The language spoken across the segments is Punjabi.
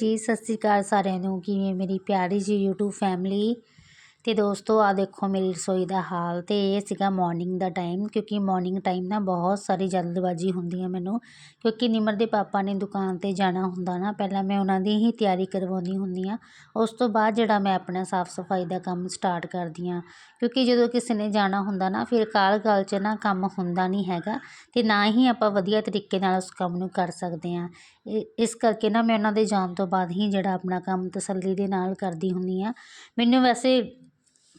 ਜੀ ਸਤਿ ਸ਼੍ਰੀ ਅਕਾਲ ਸਾਰਿਆਂ ਨੂੰ। ਕਿਵੇਂ ਮੇਰੀ ਪਿਆਰੀ ਜੀ YouTube ਫੈਮਿਲੀ ਅਤੇ ਦੋਸਤੋ, ਆਹ ਦੇਖੋ ਮੇਰੀ ਰਸੋਈ ਦਾ ਹਾਲ ਤੇ ਇਹ ਸੀਗਾ ਮੋਰਨਿੰਗ ਦਾ ਟਾਈਮ ਕਿਉਂਕਿ ਮੋਰਨਿੰਗ ਟਾਈਮ ਨਾ ਬਹੁਤ ਸਾਰੀ ਜਲਦਬਾਜ਼ੀ ਹੁੰਦੀ ਹੈ ਮੈਨੂੰ ਕਿਉਂਕਿ ਨਿਮਰ ਦੇ ਪਾਪਾ ਨੇ ਦੁਕਾਨ ਤੇ ਜਾਣਾ ਹੁੰਦਾ ਨਾ, ਪਹਿਲਾਂ ਮੈਂ ਉਹਨਾਂ ਦੀ ਹੀ ਤਿਆਰੀ ਕਰਵਾਉਂਦੀ ਹੁੰਦੀ ਹਾਂ ਉਸ ਤੋਂ ਬਾਅਦ ਜਿਹੜਾ ਮੈਂ ਆਪਣਾ ਸਾਫ਼ ਸਫ਼ਾਈ ਦਾ ਕੰਮ ਸਟਾਰਟ ਕਰਦੀ ਹਾਂ ਕਿਉਂਕਿ ਜਦੋਂ ਕਿਸੇ ਨੇ ਜਾਣਾ ਹੁੰਦਾ ਨਾ, ਫਿਰ ਕਾਲ ਕਾਲ 'ਚ ਨਾ ਕੰਮ ਹੁੰਦਾ ਨਹੀਂ ਹੈਗਾ ਅਤੇ ਨਾ ਹੀ ਆਪਾਂ ਵਧੀਆ ਤਰੀਕੇ ਨਾਲ ਉਸ ਕੰਮ ਨੂੰ ਕਰ ਸਕਦੇ ਆ। ਇਸ ਕਰਕੇ ਨਾ ਮੈਂ ਉਹਨਾਂ ਦੇ ਜਾਣ ਤੋਂ ਬਾਅਦ ਹੀ ਜਿਹੜਾ ਆਪਣਾ ਕੰਮ ਤਸੱਲੀ ਦੇ ਨਾਲ ਕਰਦੀ ਹੁੰਦੀ ਹਾਂ ਮੈਨੂੰ ਵੈਸੇ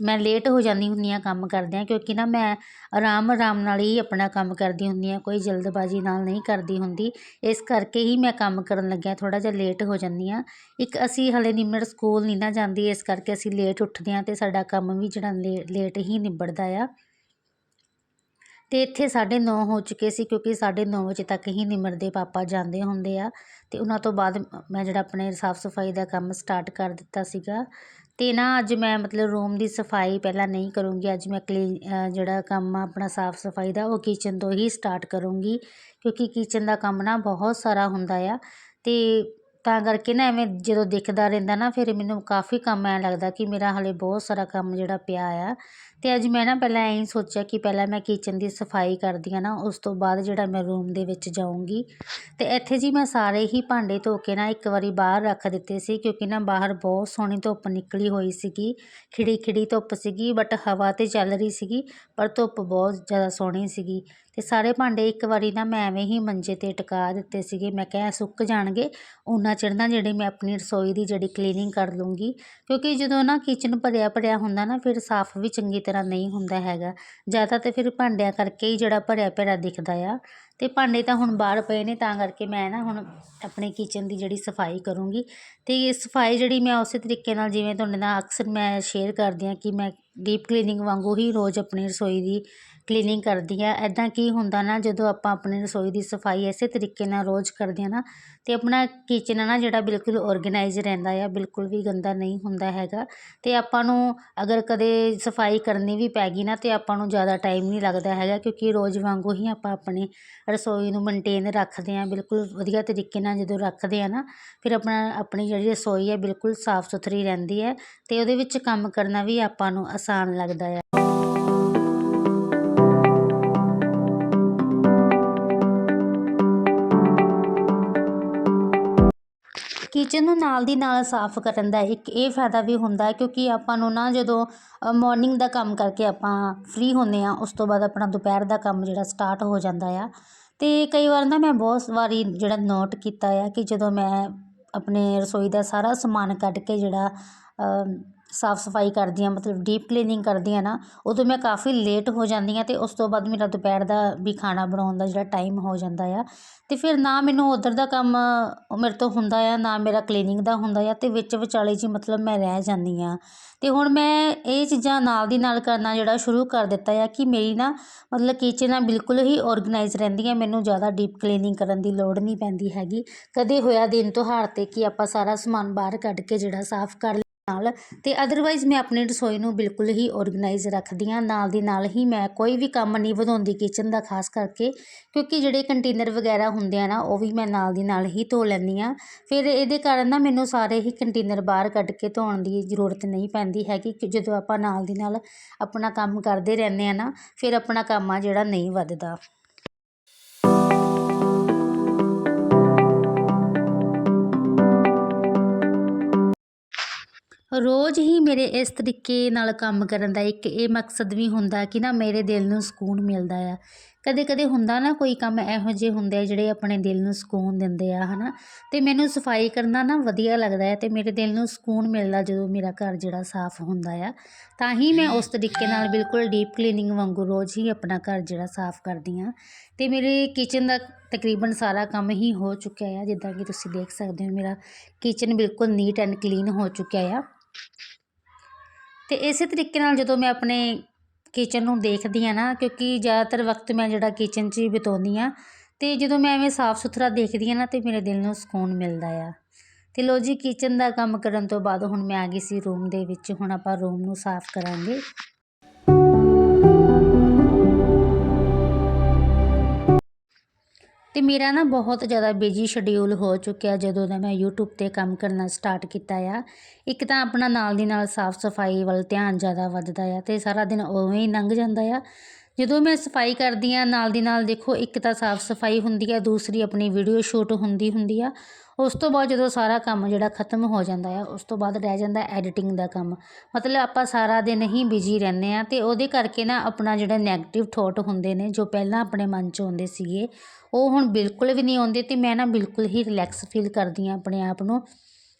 ਮੈਂ ਲੇਟ ਹੋ ਜਾਂਦੀ ਹੁੰਦੀ ਹਾਂ ਕੰਮ ਕਰਦਿਆਂ, ਕਿਉਂਕਿ ਨਾ ਮੈਂ ਆਰਾਮ ਆਰਾਮ ਨਾਲ ਹੀ ਆਪਣਾ ਕੰਮ ਕਰਦੀ ਹੁੰਦੀ ਹਾਂ, ਕੋਈ ਜਲਦਬਾਜ਼ੀ ਨਾਲ ਨਹੀਂ ਕਰਦੀ ਹੁੰਦੀ। ਇਸ ਕਰਕੇ ਹੀ ਮੈਂ ਕੰਮ ਕਰਨ ਲੱਗਿਆ, ਥੋੜ੍ਹਾ ਜਿਹਾ ਲੇਟ ਹੋ ਜਾਂਦੀ ਹਾਂ। ਇੱਕ ਅਸੀਂ ਹਲੇ ਨਿਮਰ ਸਕੂਲ ਨਹੀਂ ਨਾ ਜਾਂਦੀ, ਇਸ ਕਰਕੇ ਅਸੀਂ ਲੇਟ ਉੱਠਦੇ ਹਾਂ ਅਤੇ ਸਾਡਾ ਕੰਮ ਵੀ ਜਿਹੜਾ ਲੇ ਲੇਟ ਹੀ ਨਿਬੜਦਾ ਆ। ਅਤੇ ਇੱਥੇ ਸਾਢੇ ਨੌ ਹੋ ਚੁੱਕੇ ਸੀ ਕਿਉਂਕਿ ਸਾਢੇ ਨੌ ਵਜੇ ਤੱਕ ਹੀ ਨਿਮਰ ਦੇ ਪਾਪਾ ਜਾਂਦੇ ਹੁੰਦੇ ਆ ਅਤੇ ਉਹਨਾਂ ਤੋਂ ਬਾਅਦ ਮੈਂ ਜਿਹੜਾ ਆਪਣੇ ਸਾਫ਼ ਸਫ਼ਾਈ ਦਾ ਕੰਮ ਸਟਾਰਟ ਕਰ ਦਿੱਤਾ ਸੀਗਾ। ਅਤੇ ਨਾ ਅੱਜ ਮੈਂ ਮਤਲਬ ਰੂਮ ਦੀ ਸਫ਼ਾਈ ਪਹਿਲਾਂ ਨਹੀਂ ਕਰੂੰਗੀ, ਅੱਜ ਮੈਂ ਕਲੀਨ ਜਿਹੜਾ ਕੰਮ ਆ, ਆਪਣਾ ਸਾਫ਼ ਸਫ਼ਾਈ ਦਾ, ਉਹ ਕਿਚਨ ਤੋਂ ਹੀ ਸਟਾਰਟ ਕਰੂੰਗੀ ਕਿਉਂਕਿ ਕਿਚਨ ਦਾ ਕੰਮ ਨਾ ਬਹੁਤ ਸਾਰਾ ਹੁੰਦਾ ਆ ਅਤੇ ਤਾਂ ਕਰਕੇ ਨਾ ਐਵੇਂ ਜਦੋਂ ਦਿਖਦਾ ਰਹਿੰਦਾ ਨਾ ਫਿਰ ਮੈਨੂੰ ਕਾਫੀ ਕੰਮ ਐਂ ਲੱਗਦਾ ਕਿ ਮੇਰਾ ਹਾਲੇ ਬਹੁਤ ਸਾਰਾ ਕੰਮ ਜਿਹੜਾ ਪਿਆ ਆ ਅਤੇ ਅੱਜ ਮੈਂ ਨਾ ਪਹਿਲਾਂ ਐਂ ਸੋਚਿਆ ਕਿ ਪਹਿਲਾਂ ਮੈਂ ਕਿਚਨ ਦੀ ਸਫ਼ਾਈ ਕਰਦੀ ਹਾਂ ਨਾ, ਉਸ ਤੋਂ ਬਾਅਦ ਜਿਹੜਾ ਮੈਂ ਰੂਮ ਦੇ ਵਿੱਚ ਜਾਊਂਗੀ। ਅਤੇ ਇੱਥੇ ਜੀ ਮੈਂ ਸਾਰੇ ਹੀ ਭਾਂਡੇ ਧੋ ਕੇ ਨਾ ਇੱਕ ਵਾਰੀ ਬਾਹਰ ਰੱਖ ਦਿੱਤੇ ਸੀ, ਕਿਉਂਕਿ ਨਾ ਬਾਹਰ ਬਹੁਤ ਸੋਹਣੀ ਧੁੱਪ ਨਿਕਲੀ ਹੋਈ ਸੀਗੀ। ਖਿੜੀ ਖਿੜੀ ਧੁੱਪ ਸੀਗੀ ਬਟ ਹਵਾ ਤਾਂ ਚੱਲ ਰਹੀ ਸੀਗੀ, ਪਰ ਧੁੱਪ ਬਹੁਤ ਜ਼ਿਆਦਾ ਸੋਹਣੀ ਸੀਗੀ। ਅਤੇ ਸਾਰੇ ਭਾਂਡੇ ਇੱਕ ਵਾਰੀ ਨਾ ਮੈਂ ਐਵੇਂ ਹੀ ਮੰਜੇ 'ਤੇ ਟਿਕਾ ਦਿੱਤੇ ਸੀਗੇ। ਮੈਂ ਕਿਹਾ ਸੁੱਕ ਜਾਣਗੇ ਉਹਨਾਂ ਚਿਰ ਨਾ ਜਿਹੜੀ ਮੈਂ ਆਪਣੀ ਰਸੋਈ ਦੀ ਜਿਹੜੀ ਕਲੀਨਿੰਗ ਕਰ ਲੂੰਗੀ। ਕਿਉਂਕਿ ਜਦੋਂ ਨਾ ਕਿਚਨ ਭਰਿਆ ਭਰਿਆ ਹੁੰਦਾ ਨਾ, ਫਿਰ ਸਾਫ਼ ਵੀ ਚੰਗੀ ਤਰ੍ਹਾਂ ਤਰ੍ਹਾਂ ਨਹੀਂ ਹੁੰਦਾ ਹੈਗਾ। ਜ਼ਿਆਦਾ ਤਾਂ ਫਿਰ ਭਾਂਡਿਆਂ ਕਰਕੇ ਹੀ ਜਿਹੜਾ ਭਰਿਆ ਭਰਿਆ ਦਿਖਦਾ ਆ। ਅਤੇ ਭਾਂਡੇ ਤਾਂ ਹੁਣ ਬਾਹਰ ਪਏ ਨੇ, ਤਾਂ ਕਰਕੇ ਮੈਂ ਨਾ ਹੁਣ ਆਪਣੇ ਕਿਚਨ ਦੀ ਜਿਹੜੀ ਸਫ਼ਾਈ ਕਰੂੰਗੀ। ਅਤੇ ਇਹ ਸਫ਼ਾਈ ਜਿਹੜੀ ਮੈਂ ਉਸੇ ਤਰੀਕੇ ਨਾਲ ਜਿਵੇਂ ਤੁਹਾਡੇ ਨਾਲ ਅਕਸਰ ਮੈਂ ਸ਼ੇਅਰ ਕਰਦੀ ਹਾਂ ਕਿ ਮੈਂ ਡੀਪ ਕਲੀਨਿੰਗ ਵਾਂਗੂ ਹੀ ਰੋਜ਼ ਆਪਣੀ ਰਸੋਈ ਦੀ ਕਲੀਨਿੰਗ ਕਰਦੀ ਹਾਂ ਇੱਦਾਂ ਕੀ ਹੁੰਦਾ ਨਾ, ਜਦੋਂ ਆਪਾਂ ਆਪਣੀ ਰਸੋਈ ਦੀ ਸਫ਼ਾਈ ਇਸੇ ਤਰੀਕੇ ਨਾਲ ਰੋਜ਼ ਕਰਦੇ ਹਾਂ ਨਾ ਅਤੇ ਆਪਣਾ ਕਿਚਨ ਆ ਨਾ ਜਿਹੜਾ ਬਿਲਕੁਲ ਔਰਗਨਾਈਜ਼ ਰਹਿੰਦਾ ਆ, ਬਿਲਕੁਲ ਵੀ ਗੰਦਾ ਨਹੀਂ ਹੁੰਦਾ ਹੈਗਾ। ਅਤੇ ਆਪਾਂ ਨੂੰ ਅਗਰ ਕਦੇ ਸਫ਼ਾਈ ਕਰਨੀ ਵੀ ਪੈ ਗਈ ਨਾ, ਤਾਂ ਆਪਾਂ ਨੂੰ ਜ਼ਿਆਦਾ ਟਾਈਮ ਨਹੀਂ ਲੱਗਦਾ ਹੈਗਾ, ਕਿਉਂਕਿ ਰੋਜ਼ ਵਾਂਗੂ ਹੀ ਆਪਾਂ ਆਪਣੀ ਰਸੋਈ ਨੂੰ ਮੇਨਟੇਨ ਰੱਖਦੇ ਹਾਂ ਬਿਲਕੁਲ ਵਧੀਆ ਤਰੀਕੇ ਨਾਲ ਜਦੋਂ ਰੱਖਦੇ ਹਾਂ ਨਾ, ਫਿਰ ਆਪਣਾ, ਆਪਣੀ ਜਿਹੜੀ ਰਸੋਈ ਹੈ ਬਿਲਕੁਲ ਸਾਫ਼ ਸੁਥਰੀ ਰਹਿੰਦੀ ਹੈ ਅਤੇ ਉਹਦੇ ਵਿੱਚ ਕੰਮ ਕਰਨਾ ਵੀ ਆਪਾਂ ਨੂੰ ਆਸਾਨ ਲੱਗਦਾ ਆ। ਕਿਚਨ ਨੂੰ ਨਾਲ ਦੀ ਨਾਲ ਸਾਫ਼ ਕਰਨ ਦਾ ਇੱਕ ਇਹ ਫਾਇਦਾ ਵੀ ਹੁੰਦਾ ਕਿਉਂਕਿ ਆਪਾਂ ਨੂੰ ਨਾ ਜਦੋਂ ਮੋਰਨਿੰਗ ਦਾ ਕੰਮ ਕਰਕੇ ਆਪਾਂ ਫ੍ਰੀ ਹੁੰਦੇ ਹਾਂ, ਉਸ ਤੋਂ ਬਾਅਦ ਆਪਣਾ ਦੁਪਹਿਰ ਦਾ ਕੰਮ ਜਿਹੜਾ ਸਟਾਰਟ ਹੋ ਜਾਂਦਾ ਆ। ਅਤੇ ਕਈ ਵਾਰ ਨਾ ਮੈਂ ਬਹੁਤ ਵਾਰੀ ਜਿਹੜਾ ਨੋਟ ਕੀਤਾ ਆ ਕਿ ਜਦੋਂ ਮੈਂ ਆਪਣੇ ਰਸੋਈ ਦਾ ਸਾਰਾ ਸਮਾਨ ਕੱਢ ਕੇ ਜਿਹੜਾ ਸਾਫ਼ ਸਫ਼ਾਈ ਕਰਦੀ ਹਾਂ, ਮਤਲਬ ਡੀਪ ਕਲੀਨਿੰਗ ਕਰਦੀ ਹਾਂ ਨਾ, ਉਦੋਂ ਮੈਂ ਕਾਫੀ ਲੇਟ ਹੋ ਜਾਂਦੀ ਹਾਂ ਅਤੇ ਉਸ ਤੋਂ ਬਾਅਦ ਮੇਰਾ ਦੁਪਹਿਰ ਦਾ ਵੀ ਖਾਣਾ ਬਣਾਉਣ ਦਾ ਜਿਹੜਾ ਟਾਈਮ ਹੋ ਜਾਂਦਾ ਆ। ਅਤੇ ਫਿਰ ਨਾ ਮੈਨੂੰ ਉੱਧਰ ਦਾ ਕੰਮ ਮੇਰੇ ਤੋਂ ਹੁੰਦਾ ਆ, ਨਾ ਮੇਰਾ ਕਲੀਨਿੰਗ ਦਾ ਹੁੰਦਾ ਆ ਅਤੇ ਵਿੱਚ ਵਿਚਾਲੇ ਜੀ ਮਤਲਬ ਮੈਂ ਰਹਿ ਜਾਂਦੀ ਹਾਂ। ਅਤੇ ਹੁਣ ਮੈਂ ਇਹ ਚੀਜ਼ਾਂ ਨਾਲ ਦੀ ਨਾਲ ਕਰਨਾ ਜਿਹੜਾ ਸ਼ੁਰੂ ਕਰ ਦਿੱਤਾ ਆ ਕਿ ਮੇਰੀ ਨਾ ਮਤਲਬ ਕਿਚਨ ਆ ਬਿਲਕੁਲ ਹੀ ਔਰਗਨਾਈਜ਼ ਰਹਿੰਦੀ ਹੈ, ਮੈਨੂੰ ਜ਼ਿਆਦਾ ਡੀਪ ਕਲੀਨਿੰਗ ਕਰਨ ਦੀ ਲੋੜ ਨਹੀਂ ਪੈਂਦੀ ਹੈਗੀ। ਕਦੇ ਹੋਇਆ ਦਿਨ ਤਿਉਹਾਰ 'ਤੇ ਕਿ ਆਪਾਂ ਸਾਰਾ ਸਮਾਨ ਬਾਹਰ ਕੱਢ ਕੇ ਜਿਹੜਾ ਸਾਫ਼ ਕਰ ਨਾਲ ਅਤੇ ਅਦਰਵਾਈਜ਼ ਮੈਂ ਆਪਣੀ ਰਸੋਈ ਨੂੰ ਬਿਲਕੁਲ ਹੀ ਔਰਗਨਾਈਜ਼ ਰੱਖਦੀ ਹਾਂ। ਨਾਲ ਦੀ ਨਾਲ ਹੀ ਮੈਂ ਕੋਈ ਵੀ ਕੰਮ ਨਹੀਂ ਵਧਾਉਂਦੀ ਕਿਚਨ ਦਾ, ਖਾਸ ਕਰਕੇ ਕਿਉਂਕਿ ਜਿਹੜੇ ਕੰਟੇਨਰ ਵਗੈਰਾ ਹੁੰਦੇ ਆ ਨਾ, ਉਹ ਵੀ ਮੈਂ ਨਾਲ ਦੀ ਨਾਲ ਹੀ ਧੋ ਲੈਂਦੀ ਹਾਂ। ਫਿਰ ਇਹਦੇ ਕਾਰਨ ਨਾ ਮੈਨੂੰ ਸਾਰੇ ਹੀ ਕੰਟੇਨਰ ਬਾਹਰ ਕੱਢ ਕੇ ਧੋਣ ਦੀ ਜ਼ਰੂਰਤ ਨਹੀਂ ਪੈਂਦੀ ਹੈਗੀ ਕਿ ਜਦੋਂ ਆਪਾਂ ਨਾਲ ਦੀ ਨਾਲ ਆਪਣਾ ਕੰਮ ਕਰਦੇ ਰਹਿੰਦੇ ਆ ਨਾ, ਫਿਰ ਆਪਣਾ ਕੰਮ ਆ ਜਿਹੜਾ ਨਹੀਂ ਵੱਧਦਾ। ਰੋਜ਼ ਹੀ ਮੇਰੇ ਇਸ ਤਰੀਕੇ ਨਾਲ ਕੰਮ ਕਰਨ ਦਾ ਇੱਕ ਇਹ ਮਕਸਦ ਵੀ ਹੁੰਦਾ ਕਿ ਨਾ ਮੇਰੇ ਦਿਲ ਨੂੰ ਸਕੂਨ ਮਿਲਦਾ ਆ। ਕਦੇ ਕਦੇ ਹੁੰਦਾ ਨਾ ਕੋਈ ਕੰਮ ਇਹੋ ਜਿਹੇ ਹੁੰਦੇ ਆ ਜਿਹੜੇ ਆਪਣੇ ਦਿਲ ਨੂੰ ਸਕੂਨ ਦਿੰਦੇ ਆ ਹੈ ਨਾ ਅਤੇ ਮੈਨੂੰ ਸਫ਼ਾਈ ਕਰਨਾ ਨਾ ਵਧੀਆ ਲੱਗਦਾ ਹੈ ਅਤੇ ਮੇਰੇ ਦਿਲ ਨੂੰ ਸਕੂਨ ਮਿਲਦਾ ਜਦੋਂ ਮੇਰਾ ਘਰ ਜਿਹੜਾ ਸਾਫ਼ ਹੁੰਦਾ ਆ। ਤਾਂ ਹੀ ਮੈਂ ਉਸ ਤਰੀਕੇ ਨਾਲ ਬਿਲਕੁਲ ਡੀਪ ਕਲੀਨਿੰਗ ਵਾਂਗੂ ਰੋਜ਼ ਹੀ ਆਪਣਾ ਘਰ ਜਿਹੜਾ ਸਾਫ਼ ਕਰਦੀ ਹਾਂ। ਅਤੇ ਮੇਰੇ ਕਿਚਨ ਦਾ ਤਕਰੀਬਨ ਸਾਰਾ ਕੰਮ ਹੀ ਹੋ ਚੁੱਕਿਆ ਆ, ਜਿੱਦਾਂ ਕਿ ਤੁਸੀਂ ਦੇਖ ਸਕਦੇ ਹੋ ਮੇਰਾ ਕਿਚਨ ਬਿਲਕੁਲ ਨੀਟ ਐਂਡ ਕਲੀਨ ਹੋ ਚੁੱਕਿਆ ਆ। ਅਤੇ ਇਸੇ ਤਰੀਕੇ ਨਾਲ ਜਦੋਂ ਮੈਂ ਆਪਣੇ ਕਿਚਨ ਨੂੰ ਦੇਖਦੀ ਹਾਂ ਨਾ, ਕਿਉਂਕਿ ਜ਼ਿਆਦਾਤਰ ਵਕਤ ਮੈਂ ਜਿਹੜਾ ਕਿਚਨ 'ਚ ਹੀ ਬਿਤਾਉਂਦੀ ਹਾਂ ਅਤੇ ਜਦੋਂ ਮੈਂ ਐਵੇਂ ਸਾਫ਼ ਸੁਥਰਾ ਦੇਖਦੀ ਹਾਂ ਨਾ, ਤਾਂ ਮੇਰੇ ਦਿਲ ਨੂੰ ਸਕੂਨ ਮਿਲਦਾ ਆ। ਅਤੇ ਲੋ ਜੀ ਕਿਚਨ ਦਾ ਕੰਮ ਕਰਨ ਤੋਂ ਬਾਅਦ ਹੁਣ ਮੈਂ ਆ ਗਈ ਸੀ ਰੂਮ ਦੇ ਵਿੱਚ, ਹੁਣ ਆਪਾਂ ਰੂਮ ਨੂੰ ਸਾਫ਼ ਕਰਾਂਗੇ। ਅਤੇ ਮੇਰਾ ਨਾ ਬਹੁਤ ਜ਼ਿਆਦਾ ਬਿਜ਼ੀ ਸ਼ਡਿਊਲ ਹੋ ਚੁੱਕਿਆ ਜਦੋਂ ਦਾ ਮੈਂ ਯੂਟਿਊਬ 'ਤੇ ਕੰਮ ਕਰਨਾ ਸਟਾਰਟ ਕੀਤਾ ਆ। ਇੱਕ ਤਾਂ ਆਪਣਾ ਨਾਲ ਦੀ ਨਾਲ ਸਾਫ਼ ਸਫ਼ਾਈ ਵੱਲ ਧਿਆਨ ਜ਼ਿਆਦਾ ਵੱਧਦਾ ਆ ਅਤੇ ਸਾਰਾ ਦਿਨ ਉਵੇਂ ਹੀ ਲੰਘ ਜਾਂਦਾ ਆ। ਜਦੋਂ ਮੈਂ ਸਫ਼ਾਈ ਕਰਦੀ ਹਾਂ ਨਾਲ ਦੀ ਨਾਲ ਦੇਖੋ ਇੱਕ ਤਾਂ ਸਾਫ਼ ਸਫ਼ਾਈ ਹੁੰਦੀ ਆ, ਦੂਸਰੀ ਆਪਣੀ ਵੀਡੀਓ ਸ਼ੂਟ ਹੁੰਦੀ ਹੁੰਦੀ ਆ। ਉਸ ਤੋਂ ਬਾਅਦ ਜਦੋਂ ਸਾਰਾ ਕੰਮ ਜਿਹੜਾ ਖਤਮ ਹੋ ਜਾਂਦਾ ਆ, ਉਸ ਤੋਂ ਬਾਅਦ ਰਹਿ ਜਾਂਦਾ ਐਡੀਟਿੰਗ ਦਾ ਕੰਮ। ਮਤਲਬ ਆਪਾਂ ਸਾਰਾ ਦਿਨ ਹੀ ਬਿਜ਼ੀ ਰਹਿੰਦੇ ਆ ਅਤੇ ਉਹਦੇ ਕਰਕੇ ਨਾ ਆਪਣਾ ਜਿਹੜਾ ਨੈਗੇਟਿਵ ਥੋਟ ਹੁੰਦੇ ਨੇ, ਜੋ ਪਹਿਲਾਂ ਆਪਣੇ ਮਨ 'ਚ ਆਉਂਦੇ ਸੀਗੇ ਉਹ ਹੁਣ ਬਿਲਕੁਲ ਵੀ ਨਹੀਂ ਆਉਂਦੇ ਅਤੇ ਮੈਂ ਨਾ ਬਿਲਕੁਲ ਹੀ ਰਿਲੈਕਸ ਫੀਲ ਕਰਦੀ ਹਾਂ ਆਪਣੇ ਆਪ ਨੂੰ।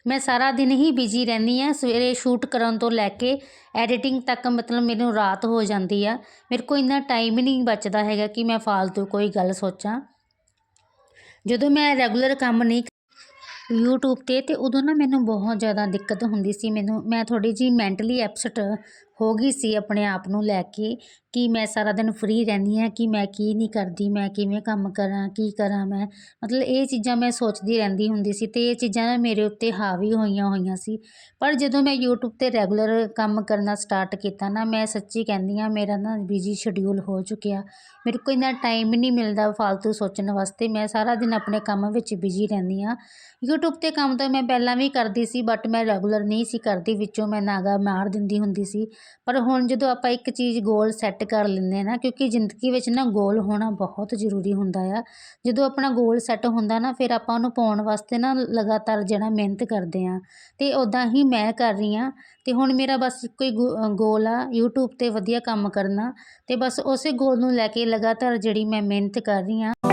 ਮੈਂ ਸਾਰਾ ਦਿਨ ਹੀ ਬਿਜ਼ੀ ਰਹਿੰਦੀ ਹਾਂ, ਸਵੇਰੇ ਸ਼ੂਟ ਕਰਨ ਤੋਂ ਲੈ ਕੇ ਐਡੀਟਿੰਗ ਤੱਕ ਮਤਲਬ ਮੈਨੂੰ ਰਾਤ ਹੋ ਜਾਂਦੀ ਆ। ਮੇਰੇ ਕੋਲ ਇੰਨਾ ਟਾਈਮ ਹੀ ਨਹੀਂ ਬਚਦਾ ਹੈਗਾ ਕਿ ਮੈਂ ਫਾਲਤੂ ਕੋਈ ਗੱਲ ਸੋਚਾਂ। ਜਦੋਂ ਮੈਂ ਰੈਗੂਲਰ ਕੰਮ ਨਹੀਂ ਯੂਟਿਊਬ 'ਤੇ ਅਤੇ ਉਦੋਂ ਨਾ ਮੈਨੂੰ ਬਹੁਤ ਜ਼ਿਆਦਾ ਦਿੱਕਤ ਹੁੰਦੀ ਸੀ ਮੈਨੂੰ। ਮੈਂ ਥੋੜ੍ਹੀ ਜਿਹੀ ਮੈਂਟਲੀ ਐਪਸੈਟ ਹੋ ਗਈ ਸੀ ਆਪਣੇ ਆਪ ਨੂੰ ਲੈ ਕੇ ਕਿ ਮੈਂ ਸਾਰਾ ਦਿਨ ਫਰੀ ਰਹਿੰਦੀ ਹਾਂ, ਕਿ ਮੈਂ ਕੀ ਨਹੀਂ ਕਰਦੀ, ਮੈਂ ਕਿਵੇਂ ਕੰਮ ਕਰਾਂ, ਕੀ ਕਰਾਂ ਮੈਂ। ਮਤਲਬ ਇਹ ਚੀਜ਼ਾਂ ਮੈਂ ਸੋਚਦੀ ਰਹਿੰਦੀ ਹੁੰਦੀ ਸੀ ਅਤੇ ਇਹ ਚੀਜ਼ਾਂ ਮੇਰੇ ਉੱਤੇ ਹਾਵੀ ਹੋਈਆਂ ਹੋਈਆਂ ਸੀ। ਪਰ ਜਦੋਂ ਮੈਂ ਯੂਟਿਊਬ 'ਤੇ ਰੈਗੂਲਰ ਕੰਮ ਕਰਨਾ ਸਟਾਰਟ ਕੀਤਾ ਨਾ, ਮੈਂ ਸੱਚੀ ਕਹਿੰਦੀ ਹਾਂ, ਮੇਰਾ ਨਾ ਬਿਜ਼ੀ ਸ਼ਡਿਊਲ ਹੋ ਚੁੱਕਿਆ। ਮੇਰੇ ਕੋਲ ਇੰਨਾ ਟਾਈਮ ਨਹੀਂ ਮਿਲਦਾ ਫਾਲਤੂ ਸੋਚਣ ਵਾਸਤੇ, ਮੈਂ ਸਾਰਾ ਦਿਨ ਆਪਣੇ ਕੰਮ ਵਿੱਚ ਬਿਜ਼ੀ ਰਹਿੰਦੀ ਹਾਂ। ਯੂਟਿਊਬ 'ਤੇ ਕੰਮ ਤਾਂ ਮੈਂ ਪਹਿਲਾਂ ਵੀ ਕਰਦੀ ਸੀ ਬਟ ਮੈਂ ਰੈਗੂਲਰ ਨਹੀਂ ਸੀ ਕਰਦੀ, ਵਿੱਚੋਂ ਮੈਂ ਨਾਗਾ ਮਾਰ ਦਿੰਦੀ ਹੁੰਦੀ ਸੀ। ਪਰ ਹੁਣ ਜਦੋਂ ਆਪਾਂ ਇੱਕ ਚੀਜ਼ ਗੋਲ ਸੈੱਟ ਕਰ ਲੈਂਦੇ ਹਾਂ ਨਾ, ਕਿਉਂਕਿ ਜ਼ਿੰਦਗੀ ਵਿੱਚ ਨਾ ਗੋਲ ਹੋਣਾ ਬਹੁਤ ਜ਼ਰੂਰੀ ਹੁੰਦਾ ਆ। ਜਦੋਂ ਆਪਣਾ ਗੋਲ ਸੈੱਟ ਹੁੰਦਾ ਨਾ, ਫਿਰ ਆਪਾਂ ਉਹਨੂੰ ਪਾਉਣ ਵਾਸਤੇ ਨਾ ਲਗਾਤਾਰ ਜਿਹੜਾ ਮਿਹਨਤ ਕਰਦੇ ਹਾਂ। ਅਤੇ ਉੱਦਾਂ ਹੀ ਮੈਂ ਕਰ ਰਹੀ ਹਾਂ ਅਤੇ ਹੁਣ ਮੇਰਾ ਬਸ ਇੱਕੋ ਹੀ ਗੋ ਗੋਲ ਆ ਯੂਟਿਊਬ 'ਤੇ ਵਧੀਆ ਕੰਮ ਕਰਨਾ ਅਤੇ ਬਸ ਉਸੇ ਗੋਲ ਨੂੰ ਲੈ ਕੇ ਲਗਾਤਾਰ ਜਿਹੜੀ ਮੈਂ ਮਿਹਨਤ ਕਰ ਰਹੀ ਹਾਂ।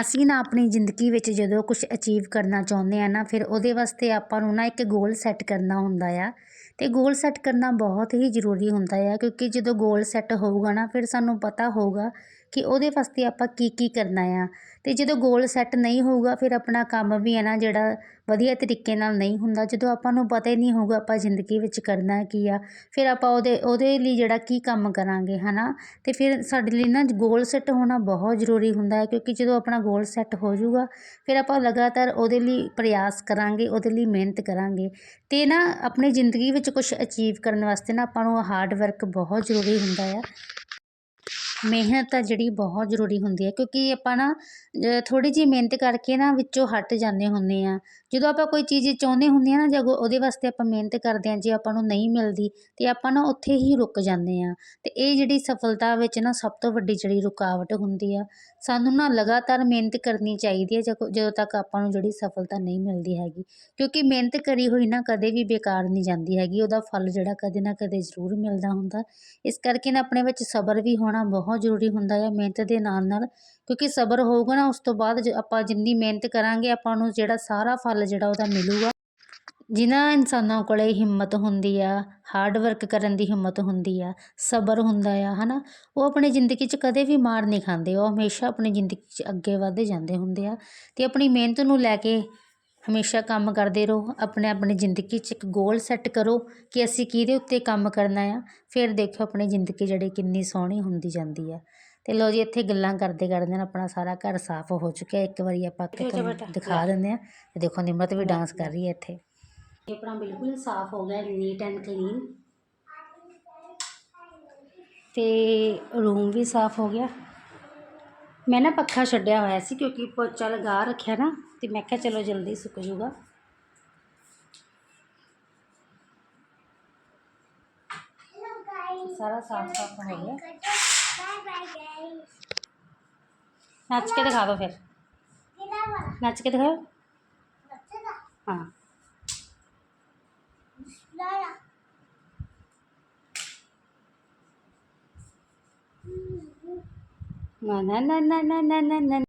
ਅਸੀਂ ਨਾ ਆਪਣੀ ਜ਼ਿੰਦਗੀ ਵਿੱਚ ਜਦੋਂ ਕੁਝ ਅਚੀਵ ਕਰਨਾ ਚਾਹੁੰਦੇ ਆ ਨਾ, ਫਿਰ ਉਹਦੇ ਵਾਸਤੇ ਆਪਾਂ ਨੂੰ ਨਾ ਇੱਕ ਗੋਲ ਸੈੱਟ ਕਰਨਾ ਹੁੰਦਾ ਆ। ਅਤੇ ਗੋਲ ਸੈੱਟ ਕਰਨਾ ਬਹੁਤ ਹੀ ਜ਼ਰੂਰੀ ਹੁੰਦਾ ਆ, ਕਿਉਂਕਿ ਜਦੋਂ ਗੋਲ ਸੈੱਟ ਹੋਊਗਾ ਨਾ, ਫਿਰ ਸਾਨੂੰ ਪਤਾ ਹੋਊਗਾ ਕਿ ਉਹਦੇ ਵਾਸਤੇ ਆਪਾਂ ਕੀ ਕੀ ਕਰਨਾ ਆ। ਅਤੇ ਜਦੋਂ ਗੋਲ ਸੈੱਟ ਨਹੀਂ ਹੋਊਗਾ, ਫਿਰ ਆਪਣਾ ਕੰਮ ਵੀ ਹੈ ਨਾ ਜਿਹੜਾ ਵਧੀਆ ਤਰੀਕੇ ਨਾਲ ਨਹੀਂ ਹੁੰਦਾ। ਜਦੋਂ ਆਪਾਂ ਨੂੰ ਪਤਾ ਹੀ ਨਹੀਂ ਹੋਊਗਾ ਆਪਾਂ ਜ਼ਿੰਦਗੀ ਵਿੱਚ ਕਰਨਾ ਕੀ ਆ, ਫਿਰ ਆਪਾਂ ਉਹਦੇ ਉਹਦੇ ਲਈ ਜਿਹੜਾ ਕੀ ਕੰਮ ਕਰਾਂਗੇ ਹੈ ਨਾ ਅਤੇ ਫਿਰ ਸਾਡੇ ਲਈ ਨਾ ਗੋਲ ਸੈੱਟ ਹੋਣਾ ਬਹੁਤ ਜ਼ਰੂਰੀ ਹੁੰਦਾ ਹੈ, ਕਿਉਂਕਿ ਜਦੋਂ ਆਪਣਾ ਗੋਲ ਸੈੱਟ ਹੋ ਜਾਊਗਾ, ਫਿਰ ਆਪਾਂ ਲਗਾਤਾਰ ਉਹਦੇ ਲਈ ਪ੍ਰਯਾਸ ਕਰਾਂਗੇ, ਉਹਦੇ ਲਈ ਮਿਹਨਤ ਕਰਾਂਗੇ। ਅਤੇ ਨਾ, ਆਪਣੀ ਜ਼ਿੰਦਗੀ ਵਿੱਚ ਕੁਝ ਅਚੀਵ ਕਰਨ ਵਾਸਤੇ ਨਾ ਆਪਾਂ ਨੂੰ ਹਾਰਡ ਵਰਕ ਬਹੁਤ ਜ਼ਰੂਰੀ ਹੁੰਦਾ ਆ। ਮਿਹਨਤ ਆ ਜਿਹੜੀ ਬਹੁਤ ਜ਼ਰੂਰੀ ਹੁੰਦੀ ਹੈ, ਕਿਉਂਕਿ ਆਪਾਂ ਨਾ ਥੋੜ੍ਹੀ ਜਿਹੀ ਮਿਹਨਤ ਕਰਕੇ ਨਾ ਵਿੱਚੋਂ ਹਟ ਜਾਂਦੇ ਹੁੰਦੇ ਹਾਂ। ਜਦੋਂ ਆਪਾਂ ਕੋਈ ਚੀਜ਼ ਚਾਹੁੰਦੇ ਹੁੰਦੇ ਹਾਂ ਨਾ ਜਦੋਂ ਉਹਦੇ ਵਾਸਤੇ ਆਪਾਂ ਮਿਹਨਤ ਕਰਦੇ ਹਾਂ ਜੇ ਆਪਾਂ ਨੂੰ ਨਹੀਂ ਮਿਲਦੀ ਅਤੇ ਆਪਾਂ ਨਾ ਉੱਥੇ ਹੀ ਰੁਕ ਜਾਂਦੇ ਹਾਂ ਅਤੇ ਇਹ ਜਿਹੜੀ ਸਫਲਤਾ ਵਿੱਚ ਨਾ ਸਭ ਤੋਂ ਵੱਡੀ ਜਿਹੜੀ ਰੁਕਾਵਟ ਹੁੰਦੀ ਆ, ਸਾਨੂੰ ਨਾ ਲਗਾਤਾਰ ਮਿਹਨਤ ਕਰਨੀ ਚਾਹੀਦੀ ਹੈ ਜਦੋਂ ਤੱਕ ਆਪਾਂ ਨੂੰ ਜਿਹੜੀ ਸਫਲਤਾ ਨਹੀਂ ਮਿਲਦੀ ਹੈਗੀ। ਕਿਉਂਕਿ ਮਿਹਨਤ ਕਰੀ ਹੋਈ ਨਾ ਕਦੇ ਵੀ ਬੇਕਾਰ ਨਹੀਂ ਜਾਂਦੀ ਹੈਗੀ, ਉਹਦਾ ਫਲ ਜਿਹੜਾ ਕਦੇ ਨਾ ਕਦੇ ਜ਼ਰੂਰ ਮਿਲਦਾ ਹੁੰਦਾ। ਇਸ ਕਰਕੇ ਨਾ ਆਪਣੇ ਵਿੱਚ ਸਬਰ ਵੀ ਹੋਣਾ ਬਹੁਤ ਜ਼ਰੂਰੀ ਹੁੰਦਾ ਹੈ ਮਿਹਨਤ ਦੇ ਨਾਲ ਨਾਲ ਕਿਉਂਕਿ ਸਬਰ ਹੋਊਗਾ ਨਾ, ਉਸ ਤੋਂ ਬਾਅਦ ਆਪਾਂ ਜਿੰਨੀ ਮਿਹਨਤ ਕਰਾਂਗੇ, ਆਪਾਂ ਨੂੰ ਜਿਹੜਾ ਸਾਰਾ ਫਲ ਜਿਹੜਾ ਉਹਦਾ ਮਿਲੂਗਾ। ਜਿਨ੍ਹਾਂ ਇਨਸਾਨਾਂ ਕੋਲ ਹਿੰਮਤ ਹੁੰਦੀ ਆ ਹਾਰਡ ਵਰਕ ਕਰਨ ਦੀ ਹਿੰਮਤ ਹੁੰਦੀ ਆ, ਸਬਰ ਹੁੰਦਾ ਆ ਹੈ ਨਾ ਉਹ ਆਪਣੀ ਜ਼ਿੰਦਗੀ 'ਚ ਕਦੇ ਵੀ ਮਾਰ ਨਹੀਂ ਖਾਂਦੇ। ਉਹ ਹਮੇਸ਼ਾ ਆਪਣੀ ਜ਼ਿੰਦਗੀ 'ਚ ਅੱਗੇ ਵਧਦੇ ਜਾਂਦੇ ਹੁੰਦੇ ਆ ਅਤੇ ਆਪਣੀ ਮਿਹਨਤ ਨੂੰ ਲੈ ਕੇ ਹਮੇਸ਼ਾ ਕੰਮ ਕਰਦੇ ਰਹੋ। ਆਪਣੇ ਆਪਣੀ ਜ਼ਿੰਦਗੀ 'ਚ ਇੱਕ ਗੋਲ ਸੈੱਟ ਕਰੋ ਕਿ ਅਸੀਂ ਕਿਹਦੇ ਉੱਤੇ ਕੰਮ ਕਰਨਾ ਆ। ਫਿਰ ਦੇਖੋ ਆਪਣੀ ਜ਼ਿੰਦਗੀ ਜਿਹੜੀ ਕਿੰਨੀ ਸੋਹਣੀ ਹੁੰਦੀ ਜਾਂਦੀ ਆ। ਅਤੇ ਲਓ ਜੀ ਇੱਥੇ ਗੱਲਾਂ ਕਰਦੇ ਕਰਦੇ ਨਾ ਆਪਣਾ ਸਾਰਾ ਘਰ ਸਾਫ਼ ਹੋ ਚੁੱਕਿਆ। ਇੱਕ ਵਾਰੀ ਆਪਾਂ ਦਿਖਾ ਦਿੰਦੇ ਹਾਂ। ਅਤੇ ਦੇਖੋ ਨਿਮਰਤ ਵੀ ਡਾਂਸ ਕਰ ਰਹੀ ਹੈ ਇੱਥੇ। ਇਹ ਆਪਣਾ ਬਿਲਕੁਲ ਸਾਫ਼ ਹੋ ਗਿਆ ਨੀਟ ਐਂਡ ਕਲੀਨ। ਤੇ ਰੂਮ ਵੀ ਸਾਫ਼ ਹੋ ਗਿਆ। ਮੈਂ ਨਾ ਪੱਖਾ ਛੱਡਿਆ ਹੋਇਆ ਸੀ ਕਿਉਂਕਿ ਪੋਚਾ ਲਗਾ ਰੱਖਿਆ ਨਾ ਤੇ ਮੈਂ ਕਿਹਾ ਚਲੋ ਜਲਦੀ ਸੁੱਕ ਜੂਗਾ ਸਾਰਾ ਸਾਫ਼ ਸਾਫ਼ ਹੋ ਗਿਆ। ਨੱਚ ਕੇ ਦਿਖਾ ਦਿਓ ਫਿਰ ਨੱਚ ਕੇ ਦਿਖਾਓ ਹਾਂ ਨਾ ਨਾ ਨਾ ਨਾ ਨਾ ਨਾ ਨਾ ਨਾ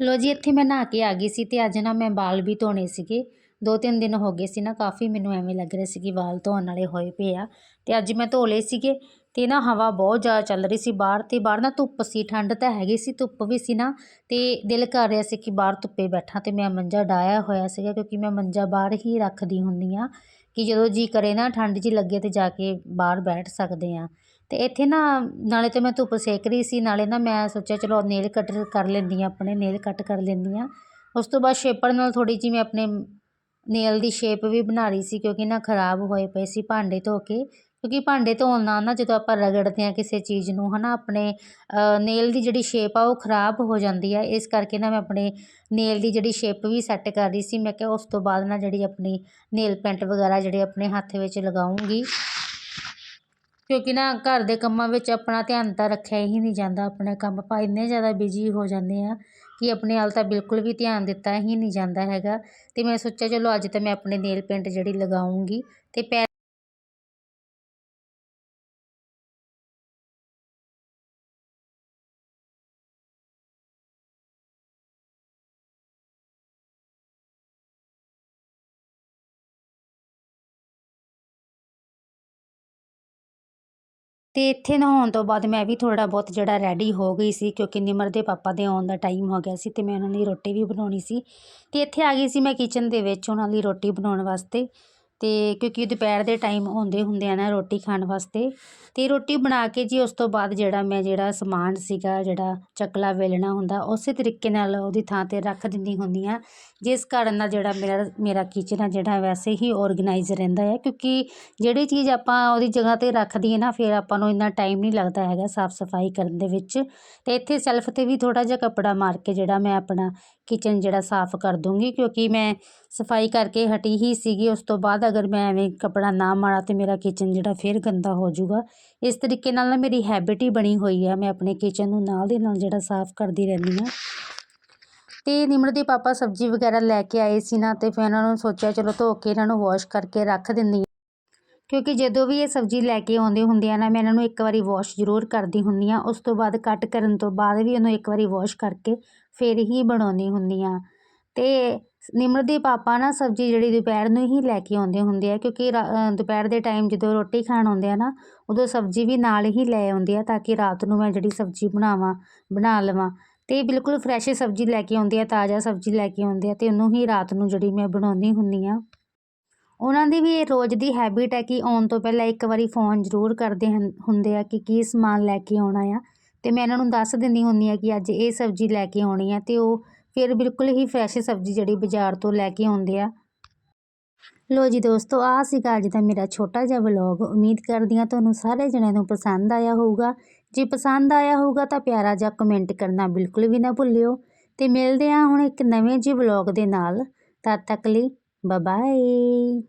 ਲੋ ਜੀ ਇੱਥੇ ਮੈਂ ਨਹਾ ਕੇ ਆ ਗਈ ਸੀ ਤੇ ਅੱਜ ਨਾ ਮੈਂ ਵਾਲ ਵੀ ਧੋਣੇ ਸੀਗੇ ਦੋ ਤਿੰਨ ਦਿਨ ਹੋ ਗਏ ਸੀ ਨਾ ਕਾਫੀ ਮੈਨੂੰ ਐਵੇਂ ਲੱਗ ਰਿਹਾ ਸੀ ਕਿ ਵਾਲ ਧੋਣ ਵਾਲੇ ਹੋਏ ਪਏ ਆ ਤੇ ਅੱਜ ਮੈਂ ਧੋ ਲਏ ਸੀਗੇ ਅਤੇ ਨਾ ਹਵਾ ਬਹੁਤ ਜ਼ਿਆਦਾ ਚੱਲ ਰਹੀ ਸੀ ਬਾਹਰ ਅਤੇ ਬਾਹਰ ਨਾ ਧੁੱਪ ਸੀ, ਠੰਡ ਤਾਂ ਹੈਗੀ ਸੀ, ਧੁੱਪ ਵੀ ਸੀ ਨਾ ਅਤੇ ਦਿਲ ਕਰ ਰਿਹਾ ਸੀ ਕਿ ਬਾਹਰ ਧੁੱਪੇ ਬੈਠਾਂ ਅਤੇ ਮੈਂ ਮੰਜਾ ਡਾਇਆ ਹੋਇਆ ਸੀਗਾ ਕਿਉਂਕਿ ਮੈਂ ਮੰਜਾ ਬਾਹਰ ਹੀ ਰੱਖਦੀ ਹੁੰਦੀ ਹਾਂ ਕਿ ਜਦੋਂ ਜੀ ਕਰੇ ਨਾ ਠੰਡ ਜਿਹੀ ਲੱਗੇ ਤਾਂ ਜਾ ਕੇ ਬਾਹਰ ਬੈਠ ਸਕਦੇ ਹਾਂ। ਅਤੇ ਇੱਥੇ ਨਾ ਨਾਲੇ ਤਾਂ ਮੈਂ ਧੁੱਪ ਸੇਕ ਰਹੀ ਸੀ, ਨਾਲੇ ਨਾ ਮੈਂ ਸੋਚਿਆ ਚਲੋ ਨੇਲ ਕੱਟ ਕਰ ਲੈਂਦੀ ਹਾਂ, ਆਪਣੇ ਨੇਲ ਕੱਟ ਕਰ ਲੈਂਦੀ ਹਾਂ। ਉਸ ਤੋਂ ਬਾਅਦ ਸ਼ੇਪਰ ਨਾਲ ਥੋੜ੍ਹੀ ਜਿਹੀ ਮੈਂ ਆਪਣੇ ਨੇਲ ਦੀ ਸ਼ੇਪ ਵੀ ਬਣਾ ਰਹੀ ਸੀ ਕਿਉਂਕਿ ਨਾ ਖਰਾਬ ਹੋਏ ਪਏ ਸੀ ਭਾਂਡੇ ਧੋ ਕੇ ਕਿਉਂਕਿ ਭਾਂਡੇ ਧੋਣ ਨਾਲ ਨਾ ਜਦੋਂ ਆਪਾਂ ਰਗੜਦੇ ਹਾਂ ਕਿਸੇ ਚੀਜ਼ ਨੂੰ ਹੈ ਨਾ ਆਪਣੇ ਨੇਲ ਦੀ ਜਿਹੜੀ ਸ਼ੇਪ ਆ ਉਹ ਖ਼ਰਾਬ ਹੋ ਜਾਂਦੀ ਆ। ਇਸ ਕਰਕੇ ਨਾ ਮੈਂ ਆਪਣੇ ਨੇਲ ਦੀ ਜਿਹੜੀ ਸ਼ੇਪ ਵੀ ਸੈੱਟ ਕਰ ਰਹੀ ਸੀ, ਮੈਂ ਕਿਹਾ ਉਸ ਤੋਂ ਬਾਅਦ ਨਾ ਜਿਹੜੀ ਆਪਣੀ ਨੇਲ ਪੈਂਟ ਵਗੈਰਾ ਜਿਹੜੇ ਆਪਣੇ ਹੱਥ ਵਿੱਚ ਲਗਾਉਂਗੀ। ਕਿਉਂਕਿ ਨਾ ਘਰ ਦੇ ਕੰਮਾਂ ਵਿੱਚ ਆਪਣਾ ਧਿਆਨ ਤਾਂ ਰੱਖਿਆ ਹੀ ਨਹੀਂ ਜਾਂਦਾ, ਆਪਣੇ ਕੰਮ ਆਪਾਂ ਇੰਨੇ ਜ਼ਿਆਦਾ ਬਿਜ਼ੀ ਹੋ ਜਾਂਦੇ ਆ ਕਿ ਆਪਣੇ ਵੱਲ ਤਾਂ ਬਿਲਕੁਲ ਵੀ ਧਿਆਨ ਦਿੱਤਾ ਹੀ ਨਹੀਂ ਜਾਂਦਾ ਹੈਗਾ। ਅਤੇ ਮੈਂ ਸੋਚਿਆ ਚਲੋ ਅੱਜ ਤਾਂ ਮੈਂ ਆਪਣੇ ਨੇਲ ਪੇਂਟ ਜਿਹੜੀ ਲਗਾਉਂਗੀ ਅਤੇ ਪੈ ਅਤੇ ਇੱਥੇ ਨਹਾਉਣ ਤੋਂ ਬਾਅਦ ਮੈਂ ਵੀ ਥੋੜ੍ਹਾ ਬਹੁਤ ਜਿਹੜਾ ਰੈਡੀ ਹੋ ਗਈ ਸੀ ਕਿਉਂਕਿ ਨਿਮਰ ਦੇ ਪਾਪਾ ਦੇ ਆਉਣ ਦਾ ਟਾਈਮ ਹੋ ਗਿਆ ਸੀ ਅਤੇ ਮੈਂ ਉਹਨਾਂ ਲਈ ਰੋਟੀ ਵੀ ਬਣਾਉਣੀ ਸੀ ਅਤੇ ਇੱਥੇ ਆ ਗਈ ਸੀ ਮੈਂ ਕਿਚਨ ਦੇ ਵਿੱਚ ਉਹਨਾਂ ਲਈ ਰੋਟੀ ਬਣਾਉਣ ਵਾਸਤੇ। ਅਤੇ ਕਿਉਂਕਿ ਦੁਪਹਿਰ ਦੇ ਟਾਈਮ ਆਉਂਦੇ ਹੁੰਦੇ ਆ ਨਾ ਰੋਟੀ ਖਾਣ ਵਾਸਤੇ ਅਤੇ ਰੋਟੀ ਬਣਾ ਕੇ ਜੀ ਉਸ ਤੋਂ ਬਾਅਦ ਜਿਹੜਾ ਮੈਂ ਜਿਹੜਾ ਸਮਾਨ ਸੀਗਾ, ਜਿਹੜਾ ਚਕਲਾ ਵੇਲਣਾ ਹੁੰਦਾ, ਉਸੇ ਤਰੀਕੇ ਨਾਲ ਉਹਦੀ ਥਾਂ 'ਤੇ ਰੱਖ ਦਿੰਦੀ ਹੁੰਦੀ ਹਾਂ। ਜਿਸ ਕਾਰਨ ਨਾਲ ਜਿਹੜਾ ਮੇਰਾ ਮੇਰਾ ਕਿਚਨ ਆ ਜਿਹੜਾ ਵੈਸੇ ਹੀ ਔਰਗਨਾਈਜ਼ ਰਹਿੰਦਾ ਹੈ ਕਿਉਂਕਿ ਜਿਹੜੀ ਚੀਜ਼ ਆਪਾਂ ਉਹਦੀ ਜਗ੍ਹਾ 'ਤੇ ਰੱਖਦੀ ਹੈ ਨਾ, ਫਿਰ ਆਪਾਂ ਨੂੰ ਇੰਨਾ ਟਾਈਮ ਨਹੀਂ ਲੱਗਦਾ ਹੈਗਾ ਸਾਫ਼ ਸਫ਼ਾਈ ਕਰਨ ਦੇ ਵਿੱਚ। ਅਤੇ ਇੱਥੇ ਸੈਲਫ 'ਤੇ ਵੀ ਥੋੜ੍ਹਾ ਜਿਹਾ ਕੱਪੜਾ ਮਾਰ ਕੇ ਜਿਹੜਾ ਮੈਂ ਆਪਣਾ ਕਿਚਨ ਜਿਹੜਾ ਸਾਫ਼ ਕਰ ਦੂੰਗੀ, ਕਿਉਂਕਿ ਮੈਂ ਸਫ਼ਾਈ ਕਰਕੇ ਹਟੀ ਹੀ ਸੀਗੀ, ਉਸ ਤੋਂ ਬਾਅਦ ਅਗਰ ਮੈਂ ਐਵੇਂ ਕੱਪੜਾ ਨਾ ਮਾੜਾ ਤਾਂ ਮੇਰਾ ਕਿਚਨ ਜਿਹੜਾ ਫਿਰ ਗੰਦਾ ਹੋ ਜਾਊਗਾ। ਇਸ ਤਰੀਕੇ ਨਾਲ ਨਾ ਮੇਰੀ ਹੈਬਿਟ ਹੀ ਬਣੀ ਹੋਈ ਹੈ ਮੈਂ ਆਪਣੇ ਕਿਚਨ ਨੂੰ ਨਾਲ ਦੀ ਨਾਲ ਜਿਹੜਾ ਸਾਫ਼ ਕਰਦੀ ਰਹਿੰਦੀ ਹਾਂ। ਅਤੇ ਨਿਮਰ ਦੇ ਪਾਪਾ ਸਬਜ਼ੀ ਵਗੈਰਾ ਲੈ ਕੇ ਆਏ ਸੀ ਨਾ ਅਤੇ ਫਿਰ ਉਹਨਾਂ ਨੂੰ ਸੋਚਿਆ ਚਲੋ ਧੋ ਕੇ ਇਹਨਾਂ ਨੂੰ ਵਾਸ਼ ਕਰਕੇ ਰੱਖ ਦਿੰਦੀ ਹਾਂ। ਕਿਉਂਕਿ ਜਦੋਂ ਵੀ ਇਹ ਸਬਜ਼ੀ ਲੈ ਕੇ ਆਉਂਦੇ ਹੁੰਦੇ ਆ ਨਾ, ਮੈਂ ਇਹਨਾਂ ਨੂੰ ਇੱਕ ਵਾਰੀ ਵਾਸ਼ ਜ਼ਰੂਰ ਕਰਦੀ ਹੁੰਦੀ ਹਾਂ, ਉਸ ਤੋਂ ਬਾਅਦ ਕੱਟ ਕਰਨ ਤੋਂ ਬਾਅਦ ਵੀ ਇਹਨੂੰ ਇੱਕ ਵਾਰੀ ਵਾਸ਼ ਕਰਕੇ ਫਿਰ ਹੀ ਬਣਾਉਂਦੀ ਹੁੰਦੀ ਹਾਂ ਅਤੇ ਨਿਮਰ ਦੇ ਪਾਪਾ ਨਾ ਸਬਜ਼ੀ ਜਿਹੜੀ ਦੁਪਹਿਰ ਨੂੰ ਹੀ ਲੈ ਕੇ ਆਉਂਦੇ ਹੁੰਦੇ ਆ, ਕਿਉਂਕਿ ਰਾ ਦੁਪਹਿਰ ਦੇ ਟਾਈਮ ਜਦੋਂ ਰੋਟੀ ਖਾਣ ਆਉਂਦੇ ਆ ਨਾ, ਉਦੋਂ ਸਬਜ਼ੀ ਵੀ ਨਾਲ ਹੀ ਲੈ ਆਉਂਦੇ ਆ ਤਾਂ ਕਿ ਰਾਤ ਨੂੰ ਮੈਂ ਜਿਹੜੀ ਸਬਜ਼ੀ ਬਣਾਵਾਂ, ਬਣਾ ਲਵਾਂ। ਅਤੇ ਬਿਲਕੁਲ ਫਰੈਸ਼ ਸਬਜ਼ੀ ਲੈ ਕੇ ਆਉਂਦੇ ਆ, ਤਾਜ਼ਾ ਸਬਜ਼ੀ ਲੈ ਕੇ ਆਉਂਦੇ ਆ ਅਤੇ ਉਹਨੂੰ ਹੀ ਰਾਤ ਨੂੰ ਜਿਹੜੀ ਮੈਂ ਬਣਾਉਂਦੀ ਹੁੰਦੀ ਹਾਂ ਉਹਨਾਂ ਦੀ ਵੀ ਇਹ ਰੋਜ਼ ਦੀ ਹੈਬਿਟ ਹੈ ਕਿ ਆਉਣ ਤੋਂ ਪਹਿਲਾਂ ਇੱਕ ਵਾਰੀ ਫੋਨ ਜ਼ਰੂਰ ਕਰਦੇ ਹਨ, ਹੁੰਦੇ ਆ ਕਿ ਕੀ ਸਮਾਨ ਲੈ ਕੇ ਆਉਣਾ ਆ। ਅਤੇ ਮੈਂ ਇਹਨਾਂ ਨੂੰ ਦੱਸ ਦਿੰਦੀ ਹੁੰਦੀ ਹਾਂ ਕਿ ਅੱਜ ਇਹ ਸਬਜ਼ੀ ਲੈ ਕੇ ਆਉਣੀ ਆ ਅਤੇ ਉਹ ਫਿਰ ਬਿਲਕੁਲ ਹੀ ਫਰੈਸ਼ ਸਬਜ਼ੀ ਜਿਹੜੀ ਬਾਜ਼ਾਰ ਤੋਂ ਲੈ ਕੇ ਆਉਂਦੇ ਆ। ਲੋ ਜੀ ਦੋਸਤੋ ਆ ਸੀਗਾ ਅੱਜ ਦਾ ਮੇਰਾ ਛੋਟਾ ਜਿਹਾ ਵਲੌਗ ਉਮੀਦ ਕਰਦੀ ਹਾਂ ਤੁਹਾਨੂੰ ਸਾਰੇ ਜਣਿਆਂ ਨੂੰ ਪਸੰਦ ਆਇਆ ਹੋਊਗਾ। ਜੇ ਪਸੰਦ ਆਇਆ ਹੋਊਗਾ ਤਾਂ ਪਿਆਰਾ ਜਿਹਾ ਕਮੈਂਟ ਕਰਨਾ ਬਿਲਕੁਲ ਵੀ ਨਾ ਭੁੱਲਿਓ। ਤੇ ਮਿਲਦੇ ਹਾਂ ਹੁਣ ਇੱਕ ਨਵੇਂ ਜਿਹੇ ਵਲੌਗ ਦੇ ਨਾਲ। ਤਦ ਤੱਕ ਲਈ ਬਾਏ